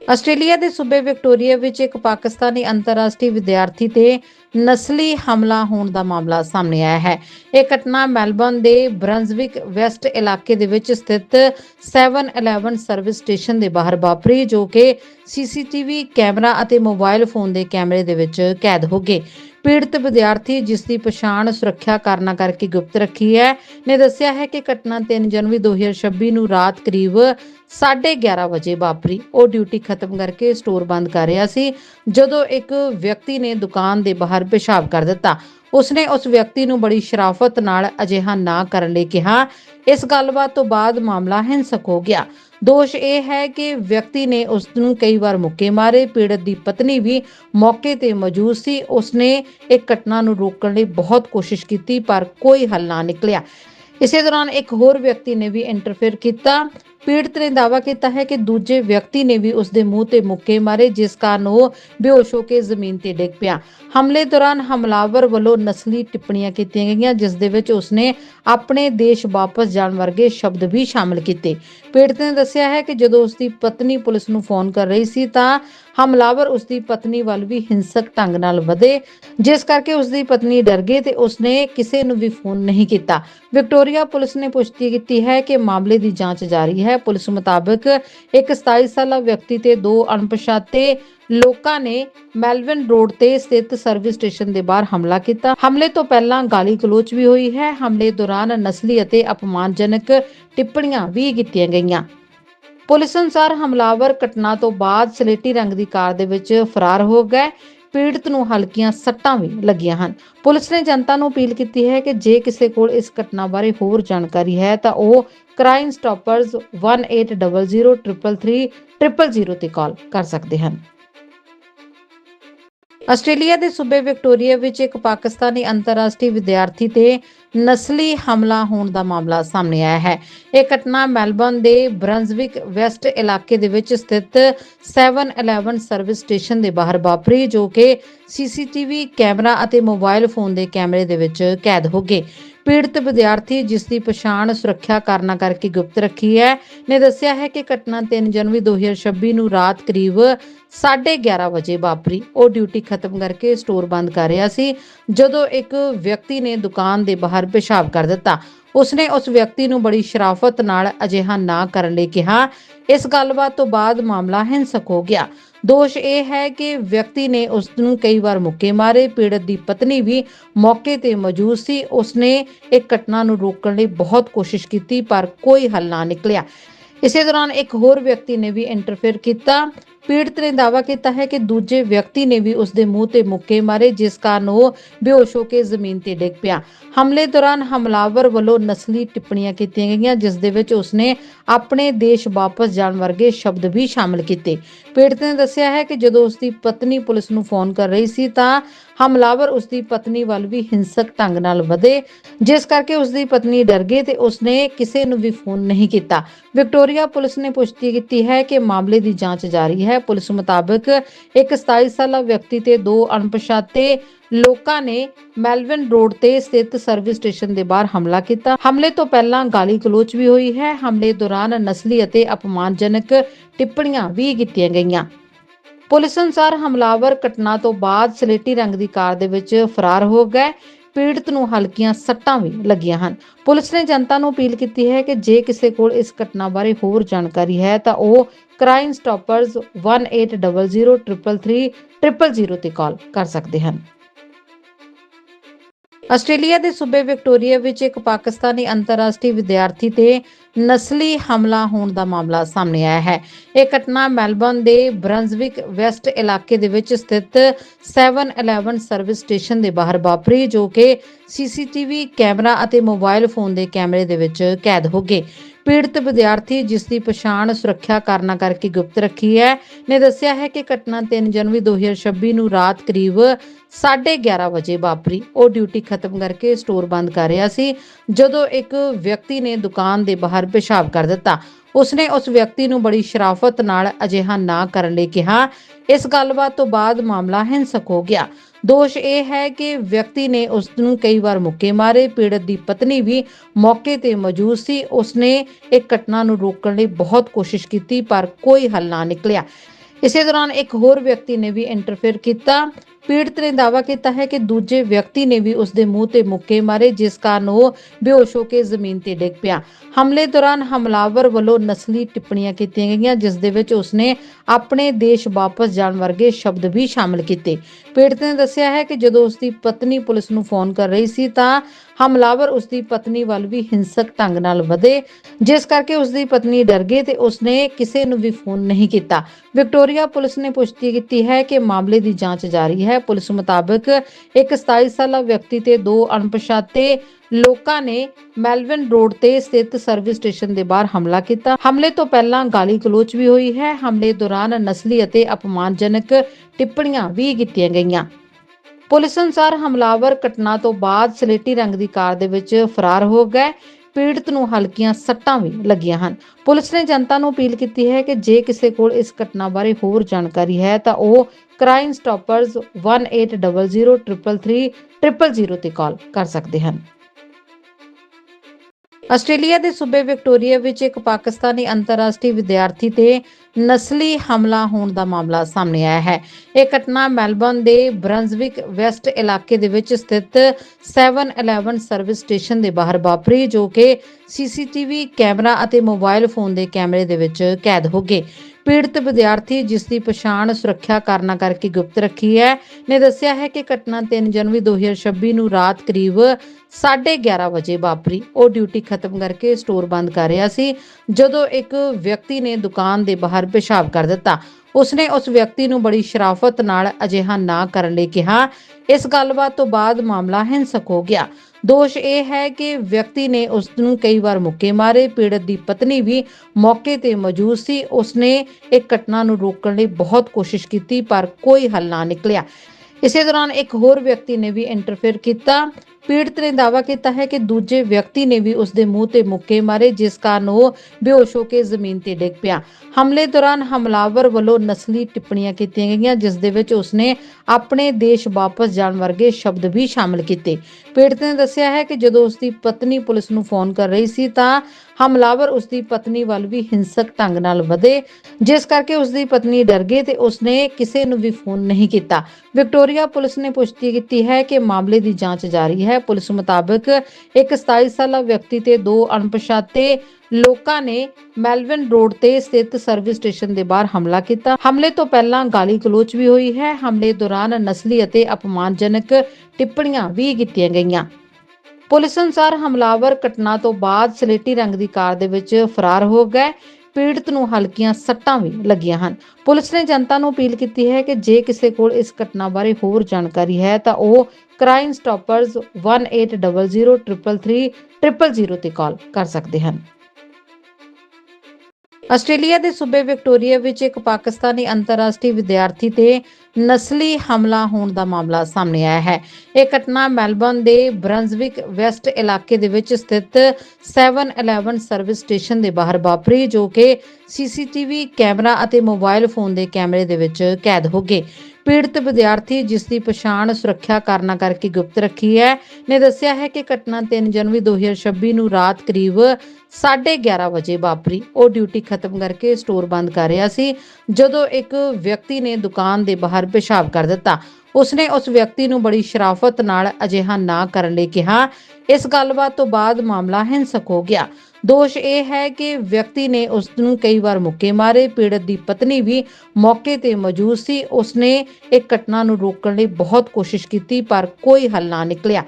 Australia ਦੇ ਸੂਬੇ Victoria ਵਿੱਚ ਇੱਕ ਪਾਕਿਸਤਾਨੀ ਅੰਤਰਰਾਸ਼ਟਰੀ ਵਿਦਿਆਰਥੀ ਤੇ ਨਸਲੀ ਹਮਲਾ ਹੋਣ ਦਾ ਮਾਮਲਾ ਸਾਹਮਣੇ ਆਇਆ ਹੈ। ਇਹ ਘਟਨਾ ਮੈਲਬੌਰਨ ਦੇ ਬ੍ਰੰਜ਼ਵਿਕ ਵੈਸਟ ਇਲਾਕੇ ਦੇ ਵਿੱਚ ਸਥਿਤ 7-Eleven ਸਰਵਿਸ ਸਟੇਸ਼ਨ ਦੇ ਬਾਹਰ ਵਾਪਰੀ, ਜੋ ਕਿ ਸੀਸੀਟੀਵੀ ਕੈਮਰਾ ਅਤੇ ਮੋਬਾਈਲ ਫੋਨ ਦੇ ਕੈਮਰੇ ਦੇ ਵਿੱਚ ਕੈਦ ਹੋ ਗਏ। ਪੀੜਤ ਵਿਦਿਆਰਥੀ ਜਿਸ ਦੀ ਪਛਾਣ ਸੁਰੱਖਿਆ ਕਾਰਨਾਂ ਕਰਕੇ ਗੁਪਤ ਰੱਖੀ ਹੈ, ਨੇ ਦੱਸਿਆ ਹੈ ਕਿ ਘਟਨਾ 3 ਜਨਵਰੀ 2026 ਨੂੰ ਰਾਤ ਕਰੀਬ 11:30 ਵਜੇ ਵਾਪਰੀ। ਉਹ ਡਿਊਟੀ ਖਤਮ ਕਰਕੇ ਸਟੋਰ ਬੰਦ ਕਰ ਰਿਹਾ ਸੀ, ਜਦੋਂ ਇੱਕ ਵਿਅਕਤੀ ਨੇ ਦੁਕਾਨ ਦੇ ਬਾਹਰ ਪਿਸ਼ਾਬ ਕਰ ਦਿੱਤਾ। ਉਸਨੇ ਉਸ ਵਿਅਕਤੀ ਨੂੰ ਬੜੀ ਸ਼ਰਾਫਤ ਨਾਲ ਅਜਿਹਾ ਨਾ ਕਰਨ ਲਈ ਕਿਹਾ। ਇਸ ਗੱਲਬਾਤ ਤੋਂ ਬਾਅਦ ਮਾਮਲਾ ਹਿੰਸਕ ਹੋ ਗਿਆ। ਦੋਸ਼ ਇਹ ਹੈ ਕਿ ਵਿਅਕਤੀ ਨੇ ਉਸ ਨੂੰ ਕਈ ਵਾਰ ਮੁੱਕੇ ਮਾਰੇ, ਪੀੜਤ ਦੀ ਪਤਨੀ ਵੀ ਮੌਕੇ ਤੇ ਮੌਜੂਦ ਸੀ। ਉਸਨੇ ਇਹ ਘਟਨਾ ਨੂੰ ਰੋਕਣ ਲਈ ਬਹੁਤ ਕੋਸ਼ਿਸ਼ ਕੀਤੀ, ਪਰ ਕੋਈ ਹੱਲ ਨਾ ਨਿਕਲਿਆ। ਇਸੇ ਦੌਰਾਨ ਇੱਕ ਹੋਰ ਵਿਅਕਤੀ ਨੇ ਵੀ ਇੰਟਰਫੇਅਰ ਕੀਤਾ। ਪੀੜਤ ਨੇ ਦਾਅਵਾ ਕੀਤਾ ਹੈ ਕਿ ਦੂਜੇ ਵਿਅਕਤੀ ਨੇ ਵੀ ਉਸ ਦੇ ਮੂੰਹ ਤੇ ਮੁੱਕੇ ਮਾਰੇ, ਜਿਸ ਕਾਰਨ ਉਹ ਬੇਹੋਸ਼ ਹੋ ਕੇ ਜ਼ਮੀਨ ਤੇ ਡਿੱਗ ਪਿਆ। ਹਮਲੇ ਦੌਰਾਨ ਹਮਲਾਵਰ ਵੱਲੋਂ ਨਸਲੀ ਟਿੱਪਣੀਆਂ ਕੀਤੀਆਂ ਗਈਆਂ, ਜਿਸ ਦੇ ਵਿੱਚ ਉਸਨੇ ਆਪਣੇ ਦੇਸ਼ ਵਾਪਸ ਜਾਣ ਵਰਗੇ ਸ਼ਬਦ ਵੀ ਸ਼ਾਮਲ ਕੀਤੇ। ਪੀੜਤ ਨੇ ਦੱਸਿਆ ਹੈ ਕਿ ਜਦੋਂ ਉਸ ਦੀ ਪਤਨੀ ਪੁਲਿਸ ਨੂੰ ਫੋਨ ਕਰ ਰਹੀ ਸੀ ਤਾਂ ਹਮਲਾਵਰ ਉਸ ਦੀ ਪਤਨੀ ਵੱਲ ਵੀ ਹਿੰਸਕ ਢੰਗ ਨਾਲ ਵਧੇ, ਜਿਸ ਕਰਕੇ ਉਸ ਦੀ ਪਤਨੀ ਡਰ ਗਈ ਤੇ ਉਸਨੇ ਕਿਸੇ ਨੂੰ ਵੀ ਫੋਨ ਨਹੀਂ ਕੀਤਾ। ਵਿਕਟੋਰੀਆ ਪੁਲਿਸ ਨੇ ਪੁਸ਼ਟੀ ਕੀਤੀ ਹੈ ਕਿ ਮਾਮਲੇ ਦੀ ਜਾਂਚ ਜਾਰੀ ਹੈ। ਪੁਲਿਸ ਮੁਤਾਬਕ ਇੱਕ 27 ਸਾਲਾ ਵਿਅਕਤੀ ਤੇ ਦੋ ਅਣਪਛਾਤੇ ਲੋਕਾਂ ਨੇ ਮੈਲਵਿਨ ਰੋਡ ਤੇ ਸਥਿਤ ਸਰਵਿਸ ਸਟੇਸ਼ਨ ਦੇ ਬਾਹਰ ਹਮਲਾ ਕੀਤਾ। ਹਮਲੇ ਤੋਂ ਪਹਿਲਾਂ ਗਾਲੀ ਗਲੋਚ ਵੀ ਹੋਈ ਹੈ। ਹਮਲੇ ਦੌਰਾਨ ਨਸਲੀ ਅਤੇ ਅਪਮਾਨਜਨਕ ਟਿੱਪਣੀਆਂ ਵੀ ਕੀਤੀਆਂ ਗਈਆਂ। ਪੁਲਿਸ ਅਨੁਸਾਰ ਹਮਲਾਵਰ ਘਟਨਾ ਤੋਂ ਬਾਅਦ ਸਲੇਟੀ ਰੰਗ ਦੀ ਕਾਰ ਦੇ ਵਿੱਚ ਫਰਾਰ ਹੋ ਗਏ। ਪੀੜਤ ਨੂੰ ਹਲਕੀਆਂ ਸੱਟਾਂ ਵੀ ਲੱਗੀਆਂ ਹਨ। ਪੁਲਿਸ ਨੇ ਜਨਤਾ ਨੂੰ ਅਪੀਲ ਕੀਤੀ ਹੈ ਕਿ ਜੇ ਕਿਸੇ ਕੋਲ ਇਸ ਘਟਨਾ ਬਾਰੇ ਹੋਰ ਜਾਣਕਾਰੀ ਹੈ ਤਾਂ ਉਹ ਕ੍ਰਾਈਮ ਸਟਾਪਰਜ਼ 18003330 ਤੇ ਕਾਲ ਕਰ ਸਕਦੇ ਹਨ। ਆਸਟ੍ਰੇਲੀਆ ਦੇ ਸੂਬੇ ਵਿਕਟੋਰੀਆ ਵਿੱਚ ਇੱਕ ਪਾਕਿਸਤਾਨੀ ਅੰਤਰਰਾਸ਼ਟਰੀ ਵਿਦਿਆਰਥੀ ਤੇ ਨਸਲੀ ਹਮਲਾ ਹੋਣ ਦਾ ਮਾਮਲਾ ਸਾਹਮਣੇ ਆਇਆ ਹੈ। ਇਹ ਘਟਨਾ ਮੈਲਬੌਰਨ ਦੇ ਬ੍ਰੰਜ਼ਵਿਕ ਵੈਸਟ ਇਲਾਕੇ ਦੇ ਵਿੱਚ ਸਥਿਤ 7-Eleven ਸਰਵਿਸ ਸਟੇਸ਼ਨ ਦੇ ਬਾਹਰ ਵਾਪਰੀ, ਜੋ ਕਿ ਸੀਸੀਟੀਵੀ ਕੈਮਰਾ ਅਤੇ ਮੋਬਾਈਲ ਫੋਨ ਦੇ ਕੈਮਰੇ ਦੇ ਵਿੱਚ ਕੈਦ ਹੋ ਗਏ। ਪੀੜਤ ਵਿਦਿਆਰਥੀ ਜਿਸ ਦੀ ਪਛਾਣ ਸੁਰੱਖਿਆ ਕਾਰਨਾਂ ਕਰਕੇ ਗੁਪਤ ਰੱਖੀ ਹੈ, ਨੇ ਦੱਸਿਆ ਹੈ ਕਿ ਘਟਨਾ 3 ਜਨਵਰੀ 2026 ਨੂੰ ਰਾਤ ਕਰੀਬ 11:30 ਵਜੇ ਵਾਪਰੀ। ਉਹ ਡਿਊਟੀ ਖਤਮ ਕਰਕੇ ਸਟੋਰ ਬੰਦ ਕਰ ਰਿਹਾ ਸੀ, ਜਦੋਂ ਇੱਕ ਵਿਅਕਤੀ ਨੇ ਦੁਕਾਨ ਦੇ ਬਾਹਰ ਪਿਸ਼ਾਬ ਕਰ ਦਿੱਤਾ। ਉਸਨੇ ਉਸ ਵਿਅਕਤੀ ਨੂੰ ਬੜੀ ਸ਼ਰਾਫਤ ਨਾਲ ਅਜਿਹਾ ਨਾ ਕਰਨ ਲਈ ਕਿਹਾ। ਇਸ ਗੱਲਬਾਤ ਤੋਂ ਬਾਅਦ ਮਾਮਲਾ ਹਿੰਸਕ ਹੋ ਗਿਆ। ਦੋਸ਼ ਇਹ ਹੈ ਕਿ ਵਿਅਕਤੀ ਨੇ ਉਸ ਨੂੰ ਕਈ ਵਾਰ ਮੁੱਕੇ ਮਾਰੇ, ਪੀੜਤ ਦੀ ਪਤਨੀ ਵੀ ਮੌਕੇ ਤੇ ਮੌਜੂਦ ਸੀ। ਉਸਨੇ ਇਹ ਘਟਨਾ ਨੂੰ ਰੋਕਣ ਲਈ ਬਹੁਤ ਕੋਸ਼ਿਸ਼ ਕੀਤੀ, ਪਰ ਕੋਈ ਹੱਲ ਨਾ ਨਿਕਲਿਆ। ਇਸੇ ਦੌਰਾਨ ਇੱਕ ਹੋਰ ਵਿਅਕਤੀ ਨੇ ਵੀ ਇੰਟਰਫੇਅਰ ਕੀਤਾ। ਪੀੜਤ ਨੇ ਦਾਅਵਾ ਕੀਤਾ ਹੈ ਕਿ ਦੂਜੇ ਵਿਅਕਤੀ ਨੇ ਵੀ ਉਸ ਦੇ ਮੂੰਹ ਤੇ ਮੁੱਕੇ ਮਾਰੇ, ਜਿਸ ਕਾਰਨ ਉਹ ਬੇਹੋਸ਼ ਹੋ ਕੇ ਜ਼ਮੀਨ ਤੇ ਡਿੱਗ ਪਿਆ। ਹਮਲੇ ਦੌਰਾਨ ਹਮਲਾਵਰ ਵੱਲੋਂ ਨਸਲੀ ਟਿੱਪਣੀਆਂ ਕੀਤੀਆਂ ਗਈਆਂ, ਜਿਸ ਦੇ ਵਿੱਚ ਉਸਨੇ ਆਪਣੇ ਦੇਸ਼ ਵਾਪਸ ਜਾਣ ਵਰਗੇ ਸ਼ਬਦ ਵੀ ਸ਼ਾਮਲ ਕੀਤੇ। ਪੀੜਤ ਨੇ ਦੱਸਿਆ ਹੈ ਕਿ ਜਦੋਂ ਉਸਦੀ ਪਤਨੀ ਪੁਲਿਸ ਨੂੰ ਫੋਨ ਕਰ ਰਹੀ ਸੀ, ਤਾਂ ਹਮਲਾਵਰ ਉਸਦੀ ਪਤਨੀ ਵੱਲ ਵੀ ਹਿੰਸਕ ਢੰਗ ਨਾਲ ਵਧੇ, ਜਿਸ ਕਰਕੇ ਉਸਦੀ ਪਤਨੀ ਡਰ ਗਈ ਤੇ ਉਸਨੇ ਕਿਸੇ ਨੂੰ ਵੀ ਫੋਨ ਨਹੀਂ ਕੀਤਾ। ਵਿਕਟੋਰੀਆ ਪੁਲਿਸ ਨੇ ਪੁਸ਼ਟੀ ਕੀਤੀ ਹੈ ਕਿ ਮਾਮਲੇ ਦੀ ਜਾਂਚ ਜਾਰੀ ਹੈ। ਪੁਲਿਸ ਮੁਤਾਬਕ ਇੱਕ 27 ਸਾਲਾ ਵਿਅਕਤੀ ਤੇ ਦੋ ਅਣਪਛਾਤੇ ਲੋਕਾਂ ਨੇ ਮੈਲਵਿਨ ਰੋਡ ਤੇ ਸਥਿਤ ਸਰਵਿਸ ਸਟੇਸ਼ਨ ਦੇ ਬਾਹਰ ਹਮਲਾ ਕੀਤਾ। ਹਮਲੇ ਤੋਂ ਪਹਿਲਾਂ ਗਾਲੀ ਗਲੋਚ ਵੀ ਹੋਈ ਹੈ। ਹਮਲੇ ਦੌਰਾਨ ਨਸਲੀ ਅਤੇ ਅਪਮਾਨਜਨਕ ਟਿੱਪਣੀਆਂ ਵੀ ਕੀਤੀਆਂ ਗਈਆਂ। ਪੁਲਿਸ ਅਨੁਸਾਰ ਹਮਲਾਵਰ ਘਟਨਾ ਤੋਂ ਬਾਅਦ ਸਲੇਟੀ ਰੰਗ ਦੀ ਕਾਰ ਦੇ ਵਿੱਚ ਫਰਾਰ ਹੋ ਗਏ। ਪੀੜਤ ਨੂੰ ਹਲਕੀਆਂ ਸੱਟਾਂ ਵੀ ਲੱਗੀਆਂ ਹਨ। ਪੁਲਿਸ ਨੇ ਜਨਤਾ ਨੂੰ ਅਪੀਲ ਕੀਤੀ ਹੈ ਕਿ ਜੇ ਕਿਸੇ ਕੋਲ ਇਸ ਘਟਨਾ ਬਾਰੇ ਹੋਰ ਜਾਣਕਾਰੀ ਹੈ ਤਾਂ ਉਹ ਕ੍ਰਾਈਮ ਸਟਾਪਰਜ਼ 18003330 ਤੇ ਕਾਲ ਕਰ ਸਕਦੇ ਹਨ। ਆਸਟ੍ਰੇਲੀਆ ਦੇ ਸੂਬੇ ਵਿਕਟੋਰੀਆ ਵਿੱਚ ਇੱਕ ਪਾਕਿਸਤਾਨੀ ਅੰਤਰਰਾਸ਼ਟਰੀ ਵਿਦਿਆਰਥੀ ਤੇ ਨਸਲੀ ਹਮਲਾ ਹੋਣ ਦਾ ਮਾਮਲਾ ਸਾਹਮਣੇ ਆਇਆ ਹੈ। ਇਹ ਘਟਨਾ ਮੈਲਬੌਰਨ ਦੇ ਬ੍ਰੰਜ਼ਵਿਕ ਵੈਸਟ ਇਲਾਕੇ ਦੇ ਵਿੱਚ ਸਥਿਤ 7-Eleven ਸਰਵਿਸ ਸਟੇਸ਼ਨ ਦੇ ਬਾਹਰ ਵਾਪਰੀ, ਜੋ ਕਿ ਸੀਸੀਟੀਵੀ ਕੈਮਰਾ ਅਤੇ ਮੋਬਾਈਲ ਫੋਨ ਦੇ ਕੈਮਰੇ ਦੇ ਵਿੱਚ ਕੈਦ ਹੋ ਗਏ। ਪੀੜਤ ਵਿਦਿਆਰਥੀ ਜਿਸ ਦੀ ਪਛਾਣ ਸੁਰੱਖਿਆ ਕਾਰਨਾਂ ਕਰਕੇ ਗੁਪਤ ਰੱਖੀ ਹੈ, ਨੇ ਦੱਸਿਆ ਹੈ ਕਿ ਘਟਨਾ 3 ਜਨਵਰੀ 2026 ਨੂੰ ਰਾਤ ਕਰੀਬ 11:30 ਵਜੇ ਵਾਪਰੀ। ਉਹ ਡਿਊਟੀ ਖਤਮ ਕਰਕੇ ਸਟੋਰ ਬੰਦ ਕਰ ਰਿਹਾ ਸੀ, ਜਦੋਂ ਇੱਕ ਵਿਅਕਤੀ ਨੇ ਦੁਕਾਨ ਦੇ ਬਾਹਰ ਪਿਸ਼ਾਬ ਕਰ ਦਿੱਤਾ। ਉਸਨੇ ਉਸ ਵਿਅਕਤੀ ਨੂੰ ਬੜੀ ਸ਼ਰਾਫਤ ਨਾਲ ਅਜਿਹਾ ਨਾ ਕਰਨ ਲਈ ਕਿਹਾ। ਇਸ ਗੱਲਬਾਤ ਤੋਂ ਬਾਅਦ ਮਾਮਲਾ ਹਿੰਸਕ ਹੋ ਗਿਆ। ਦੋਸ਼ ਇਹ ਹੈ ਕਿ ਵਿਅਕਤੀ ਨੇ ਉਸ ਨੂੰ ਕਈ ਵਾਰ ਮੁੱਕੇ ਮਾਰੇ, ਪੀੜਤ ਦੀ ਪਤਨੀ ਵੀ ਮੌਕੇ ਤੇ ਮੌਜੂਦ ਸੀ। ਉਸਨੇ ਇਹ ਘਟਨਾ ਨੂੰ ਰੋਕਣ ਲਈ ਬਹੁਤ ਕੋਸ਼ਿਸ਼ ਕੀਤੀ, ਪਰ ਕੋਈ ਹੱਲ ਨਾ ਨਿਕਲਿਆ। ਇਸੇ ਦੌਰਾਨ ਇੱਕ ਹੋਰ ਵਿਅਕਤੀ ਨੇ ਵੀ ਇੰਟਰਫੇਅਰ ਕੀਤਾ। ਪੀੜਤ ਨੇ ਦਾਅਵਾ ਕੀਤਾ ਹੈ ਕਿ ਦੂਜੇ ਵਿਅਕਤੀ ਨੇ ਵੀ ਉਸ ਦੇ ਮੂੰਹ ਤੇ ਮੁੱਕੇ ਮਾਰੇ, ਜਿਸ ਕਾਰਨ ਉਹ ਬੇਹੋਸ਼ ਹੋ ਕੇ ਜ਼ਮੀਨ ਤੇ ਡਿੱਗ ਪਿਆ। ਹਮਲੇ ਦੌਰਾਨ ਹਮਲਾਵਰ ਵੱਲੋਂ ਨਸਲੀ ਟਿੱਪਣੀਆਂ ਕੀਤੀਆਂ ਗਈਆਂ, ਜਿਸ ਦੇ ਵਿੱਚ ਉਸਨੇ ਆਪਣੇ ਦੇਸ਼ ਵਾਪਸ ਜਾਣ ਵਰਗੇ ਸ਼ਬਦ ਵੀ ਸ਼ਾਮਲ ਕੀਤੇ। ਪੀੜਤ ਨੇ ਦੱਸਿਆ ਹੈ ਕਿ ਜਦੋਂ ਉਸਦੀ ਪਤਨੀ ਪੁਲਿਸ ਨੂੰ ਫੋਨ ਕਰ ਰਹੀ ਸੀ ਤਾਂ ਹਮਲਾਵਰ ਉਸਦੀ ਪਤਨੀ ਵੱਲ ਵੀ ਹਿੰਸਕ ਢੰਗ ਨਾਲ ਵਧੇ, ਜਿਸ ਕਰਕੇ ਉਸਦੀ ਪਤਨੀ ਡਰ ਗਈ ਤੇ ਉਸਨੇ ਕਿਸੇ ਨੂੰ ਵੀ ਫੋਨ ਨਹੀਂ ਕੀਤਾ। ਵਿਕਟੋਰੀਆ ਪੁਲਿਸ ਨੇ ਪੁਸ਼ਟੀ ਕੀਤੀ ਹੈ ਕਿ ਮਾਮਲੇ ਦੀ ਜਾਂਚ ਜਾਰੀ ਹੈ। ਪੁਲਿਸ ਮੁਤਾਬਕ ਇੱਕ 27 ਸਾਲਾ ਵਿਅਕਤੀ ਤੇ ਦੋ ਅਣਪਛਾਤੇ ਲੋਕਾਂ ਨੇ ਮੈਲਵਿਨ ਰੋਡ ਤੇ ਸਥਿਤ ਸਰਵਿਸ ਸਟੇਸ਼ਨ ਦੇ ਬਾਹਰ ਹਮਲਾ ਕੀਤਾ। ਹਮਲੇ ਤੋਂ ਪਹਿਲਾਂ ਗਾਲੀ ਗਲੋਚ ਵੀ ਹੋਈ ਹੈ। ਹਮਲੇ ਦੌਰਾਨ ਨਸਲੀ ਅਤੇ ਅਪਮਾਨਜਨਕ ਟਿੱਪਣੀਆਂ ਵੀ ਕੀਤੀਆਂ ਗਈਆਂ। ਪੁਲਿਸ ਅਨੁਸਾਰ ਹਮਲਾਵਰ ਘਟਨਾ ਤੋਂ ਬਾਅਦ ਸਲੇਟੀ ਰੰਗ ਦੀ ਕਾਰ ਦੇ ਵਿੱਚ ਫਰਾਰ ਹੋ ਗਏ। ਪੀੜਤ ਨੂੰ ਹਲਕੀਆਂ ਸੱਟਾਂ ਵੀ ਲੱਗੀਆਂ ਹਨ। ਪੁਲਿਸ ਨੇ ਜਨਤਾ ਨੂੰ ਅਪੀਲ ਕੀਤੀ ਹੈ ਕਿ ਜੇ ਕਿਸੇ ਕੋਲ ਇਸ ਘਟਨਾ ਬਾਰੇ ਹੋਰ ਜਾਣਕਾਰੀ ਹੈ ਤਾਂ ਉਹ ਕ੍ਰਾਈਮ ਸਟਾਪਰਸ 1800333000 ਤੇ ਕਾਲ ਕਰ ਸਕਦੇ ਹਨ। ਆਸਟ੍ਰੇਲੀਆ ਦੇ ਸੂਬੇ ਵਿਕਟੋਰੀਆ ਵਿੱਚ ਇੱਕ ਪਾਕਿਸਤਾਨੀ ਅੰਤਰਰਾਸ਼ਟਰੀ ਵਿਦਿਆਰਥੀ ਤੇ ਨਸਲੀ ਹਮਲਾ ਹੋਣ ਦਾ ਮਾਮਲਾ ਸਾਹਮਣੇ ਆਇਆ ਹੈ। ਇਹ ਘਟਨਾ ਮੈਲਬੌਰਨ ਦੇ ਬ੍ਰੰਜ਼ਵਿਕ ਵੈਸਟ ਇਲਾਕੇ ਦੇ ਵਿੱਚ ਸਥਿਤ 7-Eleven ਸਰਵਿਸ ਸਟੇਸ਼ਨ ਦੇ ਬਾਹਰ ਵਾਪਰੀ, ਜੋ ਕਿ ਸੀਸੀਟੀਵੀ ਕੈਮਰਾ ਅਤੇ ਮੋਬਾਈਲ ਫੋਨ ਦੇ ਕੈਮਰੇ ਦੇ ਵਿੱਚ ਕੈਦ ਹੋ ਗਏ। ਪੀੜਤ ਵਿਦਿਆਰਥੀ ਜਿਸ ਦੀ ਪਛਾਣ ਸੁਰੱਖਿਆ ਕਾਰਨਾਂ ਕਰਕੇ ਗੁਪਤ ਰੱਖੀ ਹੈ, ਨੇ ਦੱਸਿਆ ਹੈ ਕਿ ਘਟਨਾ 3 ਜਨਵਰੀ 2026 ਨੂੰ ਰਾਤ ਕਰੀਬ 11:30 ਵਜੇ ਵਾਪਰੀ। ਉਹ ਡਿਊਟੀ ਖਤਮ ਕਰਕੇ ਸਟੋਰ ਬੰਦ ਕਰ ਰਿਹਾ ਸੀ, ਜਦੋਂ ਇੱਕ ਵਿਅਕਤੀ ਨੇ ਦੁਕਾਨ ਦੇ ਬਾਹਰ ਪਿਸ਼ਾਬ ਕਰ ਦਿੱਤਾ। ਉਸਨੇ ਉਸ ਵਿਅਕਤੀ ਨੂੰ ਬੜੀ ਸ਼ਰਾਫਤ ਨਾਲ ਅਜਿਹਾ ਨਾ ਕਰਨ ਲਈ ਕਿਹਾ। ਇਸ ਗੱਲਬਾਤ ਤੋਂ ਬਾਅਦ ਮਾਮਲਾ ਹਿੰਸਕ ਹੋ ਗਿਆ। ਦੋਸ਼ ਇਹ ਹੈ ਕਿ ਵਿਅਕਤੀ ਨੇ ਉਸ ਨੂੰ ਕਈ ਵਾਰ ਮੁੱਕੇ ਮਾਰੇ, ਪੀੜਤ ਦੀ ਪਤਨੀ ਵੀ ਮੌਕੇ ਤੇ ਮੌਜੂਦ ਸੀ। ਉਸਨੇ ਇਹ ਘਟਨਾ ਨੂੰ ਰੋਕਣ ਲਈ ਬਹੁਤ ਕੋਸ਼ਿਸ਼ ਕੀਤੀ, ਪਰ ਕੋਈ ਹੱਲ ਨਾ ਨਿਕਲਿਆ। ਇਸੇ ਦੌਰਾਨ ਇੱਕ ਹੋਰ ਵਿਅਕਤੀ ਨੇ ਵੀ ਇੰਟਰਫੇਅਰ ਕੀਤਾ। ਪੀੜਤ ਨੇ ਦਾਅਵਾ ਕੀਤਾ ਹੈ ਕਿ ਦੂਜੇ ਵਿਅਕਤੀ ਨੇ ਵੀ ਉਸ ਦੇ ਮੂੰਹ ਤੇ ਮੁੱਕੇ ਮਾਰੇ, ਜਿਸ ਕਾਰਨ ਉਹ ਬੇਹੋਸ਼ ਹੋ ਕੇ ਜ਼ਮੀਨ ਤੇ ਡਿੱਗ ਪਿਆ। ਹਮਲੇ ਦੌਰਾਨ ਹਮਲਾਵਰ ਵੱਲੋਂ ਨਸਲੀ ਟਿੱਪਣੀਆਂ ਕੀਤੀਆਂ ਗਈਆਂ, ਜਿਸ ਦੇ ਵਿੱਚ ਉਸਨੇ ਆਪਣੇ ਦੇਸ਼ ਵਾਪਸ ਜਾਣ ਵਰਗੇ ਸ਼ਬਦ ਵੀ ਸ਼ਾਮਲ ਕੀਤੇ। ਪੀੜਤ ਨੇ ਦੱਸਿਆ ਹੈ ਕਿ ਜਦੋਂ ਉਸ ਦੀ ਪਤਨੀ ਪੁਲਿਸ ਨੂੰ ਫੋਨ ਕਰ ਰਹੀ ਸੀ ਤਾਂ ਹਮਲਾਵਰ ਉਸ ਦੀ ਪਤਨੀ ਵੱਲ ਵੀ ਹਿੰਸਕ ਢੰਗ ਨਾਲ ਵਧੇ, ਜਿਸ ਕਰਕੇ ਉਸ ਦੀ ਪਤਨੀ ਡਰ ਗਈ ਤੇ ਉਸਨੇ ਕਿਸੇ ਨੂੰ ਵੀ ਫੋਨ ਨਹੀਂ ਕੀਤਾ। ਵਿਕਟੋਰੀਆ ਪੁਲਿਸ ਨੇ ਪੁਸ਼ਟੀ ਕੀਤੀ ਹੈ ਕਿ ਮਾਮਲੇ ਦੀ ਜਾਂਚ ਜਾਰੀ ਹੈ। ਪੁਲਿਸ ਮੁਤਾਬਕ ਇੱਕ 27 ਸਾਲਾ ਵਿਅਕਤੀ ਤੇ ਦੋ ਅਣਪਛਾਤੇ ਲੋਕਾਂ ਨੇ ਮੈਲਵਨ ਰੋਡ ਤੇ ਸਥਿਤ ਸਰਵਿਸ ਸਟੇਸ਼ਨ ਦੇ ਬਾਹਰ ਹਮਲਾ ਕੀਤਾ। ਹਮਲੇ ਤੋਂ ਪਹਿਲਾਂ ਗਾਲੀ ਗਲੋਚ ਵੀ ਹੋਈ ਹੈ। ਹਮਲੇ ਦੌਰਾਨ ਨਸਲੀ ਅਤੇ ਅਪਮਾਨਜਨਕ ਟਿੱਪਣੀਆਂ ਵੀ ਕੀਤੀਆਂ ਗਈਆਂ। ਪੁਲਿਸ ਅਨੁਸਾਰ ਹਮਲਾਵਰ ਘਟਨਾ ਤੋਂ ਬਾਅਦ ਸਲੇਟੀ ਰੰਗ ਦੀ ਕਾਰ ਦੇ ਵਿੱਚ ਫਰਾਰ ਹੋ ਗਏ। ਪੀੜਤ ਨੂੰ ਹਲਕੀਆਂ ਸੱਟਾਂ ਵੀ ਲੱਗੀਆਂ ਹਨ। ਪੁਲਿਸ ਨੇ ਜਨਤਾ ਨੂੰ ਅਪੀਲ ਕੀਤੀ ਹੈ ਕਿ ਜੇ ਕਿਸੇ ਕੋਲ ਇਸ ਘਟਨਾ ਬਾਰੇ ਹੋਰ ਜਾਣਕਾਰੀ ਹੈ ਤਾਂ ਉਹ ਕ੍ਰਾਈਮ ਸਟਾਪਰਸ 1800333000 ਤੇ ਕਾਲ ਕਰ ਸਕਦੇ ਹਨ। ਆਸਟ੍ਰੇਲੀਆ ਦੇ ਸੂਬੇ ਵਿਕਟੋਰੀਆ ਵਿੱਚ ਇੱਕ ਪਾਕਿਸਤਾਨੀ ਅੰਤਰਰਾਸ਼ਟਰੀ ਵਿਦਿਆਰਥੀ ਤੇ ਨਸਲੀ ਹਮਲਾ ਹੋਣ ਦਾ ਮਾਮਲਾ ਸਾਹਮਣੇ ਆਇਆ ਹੈ। ਇਹ ਘਟਨਾ ਮੈਲਬੌਰਨ ਦੇ ਬ੍ਰੰਜ਼ਵਿਕ ਵੈਸਟ ਇਲਾਕੇ ਦੇ ਵਿੱਚ ਸਥਿਤ 7-Eleven ਸਰਵਿਸ ਸਟੇਸ਼ਨ ਦੇ ਬਾਹਰ ਵਾਪਰੀ, ਜੋ ਕਿ ਸੀਸੀਟੀਵੀ ਕੈਮਰਾ ਅਤੇ ਮੋਬਾਈਲ ਫੋਨ ਦੇ ਕੈਮਰੇ ਦੇ ਵਿੱਚ ਕੈਦ ਹੋ ਗਏ। ਪੀੜਤ ਵਿਦਿਆਰਥੀ ਜਿਸ ਦੀ ਪਛਾਣ ਸੁਰੱਖਿਆ ਕਾਰਨਾਂ ਕਰਕੇ ਗੁਪਤ ਰੱਖੀ ਹੈ, ਨੇ ਦੱਸਿਆ ਹੈ ਕਿ ਘਟਨਾ 3 ਜਨਵਰੀ 2026 ਨੂੰ ਰਾਤ ਕਰੀਬ 11:30 ਵਜੇ ਵਾਪਰੀ। ਉਹ ਡਿਊਟੀ ਖਤਮ ਕਰਕੇ ਸਟੋਰ ਬੰਦ ਕਰ ਰਿਹਾ ਸੀ, ਜਦੋਂ ਇੱਕ ਵਿਅਕਤੀ ਨੇ ਦੁਕਾਨ ਦੇ ਬਾਹਰ ਪਿਸ਼ਾਬ ਕਰ ਦਿੱਤਾ। ਉਸਨੇ ਉਸ ਵਿਅਕਤੀ ਨੂੰ ਬੜੀ ਸ਼ਰਾਫਤ ਨਾਲ ਅਜਿਹਾ ਨਾ ਕਰਨ ਲਈ ਕਿਹਾ। ਇਸ ਗੱਲਬਾਤ ਤੋਂ ਬਾਅਦ ਮਾਮਲਾ ਹਿੰਸਕ ਹੋ ਗਿਆ। ਦੋਸ਼ ਇਹ ਹੈ ਕਿ ਵਿਅਕਤੀ ਨੇ ਉਸ ਨੂੰ ਕਈ ਵਾਰ ਮੁੱਕੇ ਮਾਰੇ। ਪੀੜਤ ਦੀ ਪਤਨੀ ਵੀ ਮੌਕੇ ਤੇ ਮੌਜੂਦ ਸੀ। ਉਸਨੇ ਇਹ ਘਟਨਾ ਨੂੰ ਰੋਕਣ ਲਈ ਬਹੁਤ ਕੋਸ਼ਿਸ਼ ਕੀਤੀ, ਪਰ ਕੋਈ ਹੱਲ ਨਾ ਨਿਕਲਿਆ।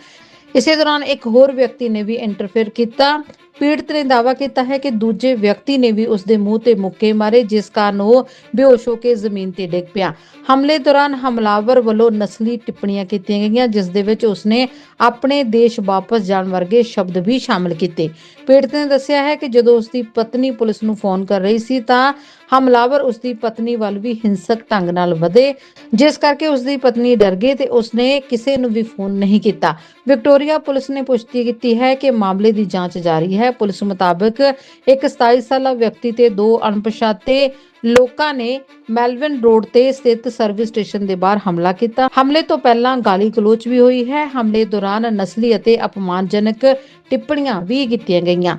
ਇਸੇ ਦੌਰਾਨ ਇੱਕ ਹੋਰ ਵਿਅਕਤੀ ਨੇ ਵੀ ਇੰਟਰਫੇਅਰ ਕੀਤਾ। ਪੀੜਤ ਨੇ ਦਾਅਵਾ ਕੀਤਾ ਹੈ ਕਿ ਦੂਜੇ ਵਿਅਕਤੀ ਨੇ ਵੀ ਉਸ ਦੇ ਮੂੰਹ ਤੇ ਮੁੱਕੇ ਮਾਰੇ, ਜਿਸ ਕਾਰਨ ਉਹ ਬੇਹੋਸ਼ ਹੋ ਕੇ ਜ਼ਮੀਨ ਤੇ ਡਿੱਗ ਪਿਆ। ਹਮਲੇ ਦੌਰਾਨ ਹਮਲਾਵਰ ਵੱਲੋਂ ਨਸਲੀ ਟਿੱਪਣੀਆਂ ਕੀਤੀਆਂ ਗਈਆਂ, ਜਿਸ ਦੇ ਵਿੱਚ ਉਸਨੇ ਆਪਣੇ ਦੇਸ਼ ਵਾਪਸ ਜਾਣ ਵਰਗੇ ਸ਼ਬਦ ਵੀ ਸ਼ਾਮਲ ਕੀਤੇ। ਪੀੜਤ ਨੇ ਦੱਸਿਆ ਹੈ ਕਿ ਜਦੋਂ ਉਸ ਦੀ ਪਤਨੀ ਪੁਲਿਸ ਨੂੰ ਫੋਨ ਕਰ ਰਹੀ ਸੀ, ਤਾਂ ਹਮਲਾਵਰ ਉਸ ਦੀ ਪਤਨੀ ਵੱਲ ਵੀ ਹਿੰਸਕ ਢੰਗ ਨਾਲ ਵਧੇ, ਜਿਸ ਕਰਕੇ ਉਸ ਦੀ ਪਤਨੀ ਡਰ ਗਈ ਤੇ ਉਸਨੇ ਕਿਸੇ ਨੂੰ ਵੀ ਫੋਨ ਨਹੀਂ ਕੀਤਾ। ਵਿਕਟੋਰੀਆ ਪੁਲਿਸ ਨੇ ਪੁਸ਼ਟੀ ਕੀਤੀ ਹੈ ਕਿ ਮਾਮਲੇ ਦੀ ਜਾਂਚ ਜਾਰੀ ਹੈ। ਪੁਲਿਸ ਮੁਤਾਬਕ ਇੱਕ 27 ਸਾਲਾ ਵਿਅਕਤੀ ਤੇ ਦੋ ਅਣਪਛਾਤੇ ਲੋਕਾਂ ਨੇ ਮੈਲਵਿਨ ਰੋਡ ਤੇ ਸਥਿਤ ਸਰਵਿਸ ਸਟੇਸ਼ਨ ਦੇ ਬਾਹਰ ਹਮਲਾ ਕੀਤਾ। ਹਮਲੇ ਤੋਂ ਪਹਿਲਾਂ ਗਾਲੀ ਗਲੋਚ ਵੀ ਹੋਈ ਹੈ। ਹਮਲੇ ਦੌਰਾਨ ਨਸਲੀ ਅਤੇ ਅਪਮਾਨਜਨਕ ਟਿੱਪਣੀਆਂ ਵੀ ਕੀਤੀਆਂ ਗਈਆਂ।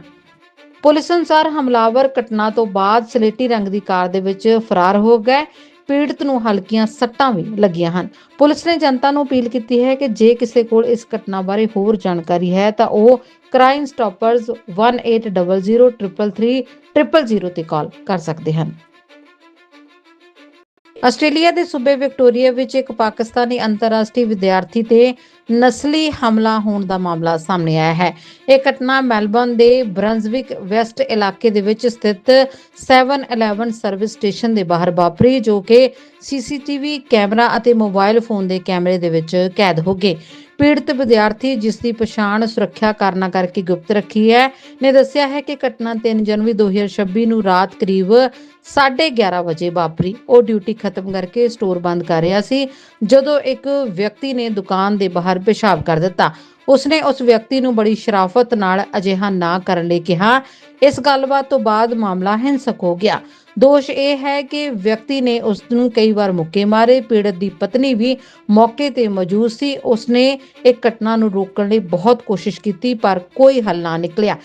ਪੁਲਿਸ ਅਨੁਸਾਰ ਹਮਲਾਵਰ ਘਟਨਾ ਤੋਂ ਬਾਅਦ ਸਲੇਟੀ ਰੰਗ ਦੀ ਕਾਰ ਦੇ ਵਿੱਚ ਫਰਾਰ ਹੋ ਗਏ। ਪੀੜਤ ਨੂੰ ਹਲਕੀਆਂ ਸੱਟਾਂ ਵੀ ਲੱਗੀਆਂ ਹਨ। ਪੁਲਿਸ ਨੇ ਜਨਤਾ ਨੂੰ ਅਪੀਲ ਕੀਤੀ ਹੈ ਕਿ ਜੇ ਕਿਸੇ ਕੋਲ ਇਸ ਘਟਨਾ ਬਾਰੇ ਹੋਰ ਜਾਣਕਾਰੀ ਹੈ ਤਾਂ ਉਹ ਕ੍ਰਾਈਮ ਸਟਾਪਰਜ਼ 1800333000 ਤੇ ਕਾਲ ਕਰ ਸਕਦੇ ਹਨ। ਆਸਟ੍ਰੇਲੀਆ ਦੇ ਸੂਬੇ ਵਿਕਟੋਰੀਆ ਵਿੱਚ ਇੱਕ ਪਾਕਿਸਤਾਨੀ ਅੰਤਰਰਾਸ਼ਟਰੀ ਵਿਦਿਆਰਥੀ ਤੇ ਨਸਲੀ ਹਮਲਾ ਹੋਣ ਦਾ ਮਾਮਲਾ ਸਾਹਮਣੇ ਆਇਆ ਹੈ। ਇਹ ਘਟਨਾ ਮੈਲਬੌਰਨ ਦੇ ਬਰੰਜ਼ਵਿਕ ਵੈਸਟ ਇਲਾਕੇ ਦੇ ਵਿੱਚ ਸਥਿਤ 7-Eleven ਸਰਵਿਸ ਸਟੇਸ਼ਨ ਦੇ ਬਾਹਰ ਵਾਪਰੀ, ਜੋ ਕਿ ਸੀਸੀਟੀਵੀ ਕੈਮਰਾ ਅਤੇ ਮੋਬਾਈਲ ਫੋਨ ਦੇ ਕੈਮਰੇ ਦੇ ਵਿੱਚ ਕੈਦ ਹੋ ਗਏ। ਪੀੜਤ ਵਿਦਿਆਰਥੀ ਜਿਸ ਦੀ ਪਛਾਣ ਸੁਰੱਖਿਆ ਕਾਰਨਾਂ ਕਰਕੇ ਗੁਪਤ ਰੱਖੀ ਹੈ, ਨੇ ਦੱਸਿਆ ਹੈ ਕਿ ਘਟਨਾ 3 ਜਨਵਰੀ 2026 ਨੂੰ ਰਾਤ ਕਰੀਬ 11:30 ਵਜੇ ਵਾਪਰੀ। ਉਹ ਡਿਊਟੀ ਖਤਮ ਕਰਕੇ ਸਟੋਰ ਬੰਦ ਕਰ ਰਿਹਾ ਸੀ, ਜਦੋਂ ਇੱਕ ਵਿਅਕਤੀ ਨੇ ਦੁਕਾਨ ਦੇ ਬਾਹਰ ਪਿਸ਼ਾਬ ਕਰ ਦਿੱਤਾ। ਉਸਨੇ ਉਸ ਵਿਅਕਤੀ ਨੂੰ ਬੜੀ ਸ਼ਰਾਫਤ ਨਾਲ ਅਜਿਹਾ ਨਾ ਕਰਨ ਲਈ ਕਿਹਾ। ਇਸ ਗੱਲਬਾਤ ਤੋਂ ਬਾਅਦ ਮਾਮਲਾ ਹਿੰਸਕ ਹੋ ਗਿਆ। ਦੋਸ਼ ਇਹ ਹੈ ਕਿ ਵਿਅਕਤੀ ਨੇ ਉਸ ਨੂੰ ਕਈ ਵਾਰ ਮੁੱਕੇ ਮਾਰੇ, ਪੀੜਤ ਦੀ ਪਤਨੀ ਵੀ ਮੌਕੇ ਤੇ ਮੌਜੂਦ ਸੀ। ਉਸਨੇ ਇਹ ਘਟਨਾ ਨੂੰ ਰੋਕਣ ਲਈ ਬਹੁਤ ਕੋਸ਼ਿਸ਼ ਕੀਤੀ, ਪਰ ਕੋਈ ਹੱਲ ਨਾ ਨਿਕਲਿਆ।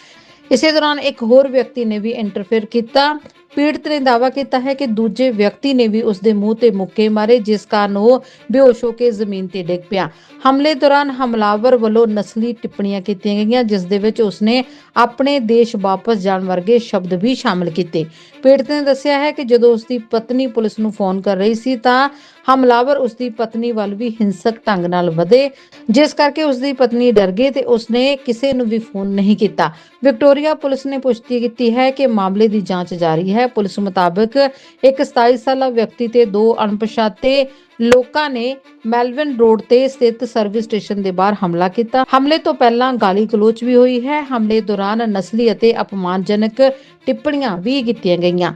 ਇਸੇ ਦੌਰਾਨ ਇੱਕ ਹੋਰ ਵਿਅਕਤੀ ਨੇ ਵੀ ਇੰਟਰਫੇਅਰ ਕੀਤਾ। ਪੀੜਤ ਨੇ ਦਾਅਵਾ ਕੀਤਾ ਹੈ ਕਿ ਦੂਜੇ ਵਿਅਕਤੀ ਨੇ ਵੀ ਉਸ ਦੇ ਮੂੰਹ ਤੇ ਮੁੱਕੇ ਮਾਰੇ, ਜਿਸ ਕਾਰਨ ਉਹ ਬੇਹੋਸ਼ ਹੋ ਕੇ ਜ਼ਮੀਨ ਤੇ ਡਿੱਗ ਪਿਆ। ਹਮਲੇ ਦੌਰਾਨ ਹਮਲਾਵਰ ਵੱਲੋਂ ਨਸਲੀ ਟਿੱਪਣੀਆਂ ਕੀਤੀਆਂ ਗਈਆਂ, ਜਿਸ ਦੇ ਵਿੱਚ ਉਸਨੇ ਆਪਣੇ ਦੇਸ਼ ਵਾਪਸ ਜਾਣ ਵਰਗੇ ਸ਼ਬਦ ਵੀ ਸ਼ਾਮਲ ਕੀਤੇ। ਪੀੜਤ ਨੇ ਦੱਸਿਆ ਹੈ ਕਿ ਜਦੋਂ ਉਸ ਦੀ ਪਤਨੀ ਪੁਲਿਸ ਨੂੰ ਫੋਨ ਕਰ ਰਹੀ ਸੀ ਤਾਂ ਹਮਲਾਵਰ ਉਸ ਦੀ ਪਤਨੀ ਵੱਲ ਵੀ ਹਿੰਸਕ ਢੰਗ ਨਾਲ ਵਧੇ, ਜਿਸ ਕਰਕੇ ਉਸ ਦੀ ਪਤਨੀ ਡਰ ਗਈ ਤੇ ਉਸਨੇ ਕਿਸੇ ਨੂੰ ਵੀ ਫੋਨ ਨਹੀਂ ਕੀਤਾ। ਵਿਕਟੋਰੀਆ ਪੁਲਿਸ ਨੇ ਪੁਸ਼ਟੀ ਕੀਤੀ ਹੈ ਕਿ ਮਾਮਲੇ ਦੀ ਜਾਂਚ ਜਾਰੀ ਹੈ। ਪੁਲਿਸ ਮੁਤਾਬਕ ਇੱਕ 27 ਸਾਲਾ ਵਿਅਕਤੀ ਤੇ ਦੋ ਅਣਪਛਾਤੇ ਲੋਕਾਂ ਨੇ ਮੈਲਵਿਨ ਰੋਡ ਤੇ ਸਥਿਤ ਸਰਵਿਸ ਸਟੇਸ਼ਨ ਦੇ ਬਾਹਰ ਹਮਲਾ ਕੀਤਾ। ਹਮਲੇ ਤੋਂ ਪਹਿਲਾਂ ਗਾਲੀ ਗਲੋਚ ਵੀ ਹੋਈ ਹੈ। ਹਮਲੇ ਦੌਰਾਨ ਨਸਲੀ ਅਤੇ ਅਪਮਾਨਜਨਕ ਟਿੱਪਣੀਆਂ ਵੀ ਕੀਤੀਆਂ ਗਈਆਂ।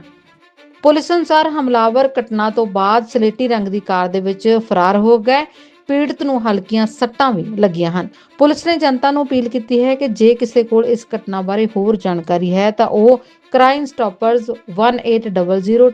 ਪੁਲਿਸ ਅਨੁਸਾਰ ਹਮਲਾਵਰ ਘਟਨਾ ਤੋਂ ਬਾਅਦ ਸਲੇਟੀ ਰੰਗ ਦੀ ਕਾਰ ਦੇ ਵਿੱਚ ਫਰਾਰ ਹੋ ਗਏ। ਪੀੜਤ ਨੂੰ ਹਲਕੀਆਂ ਸੱਟਾਂ ਵੀ ਲੱਗੀਆਂ ਹਨ। ਪੁਲਿਸ ਨੇ ਜਨਤਾ ਨੂੰ ਅਪੀਲ ਕੀਤੀ ਹੈ ਕਿ ਜੇ ਕਿਸੇ ਕੋਲ ਇਸ ਘਟਨਾ ਬਾਰੇ ਹੋਰ ਜਾਣਕਾਰੀ ਹੈ ਤਾਂ ਉਹ ਕ੍ਰਾਈਮ ਸਟਾਪਰਜ਼ 1800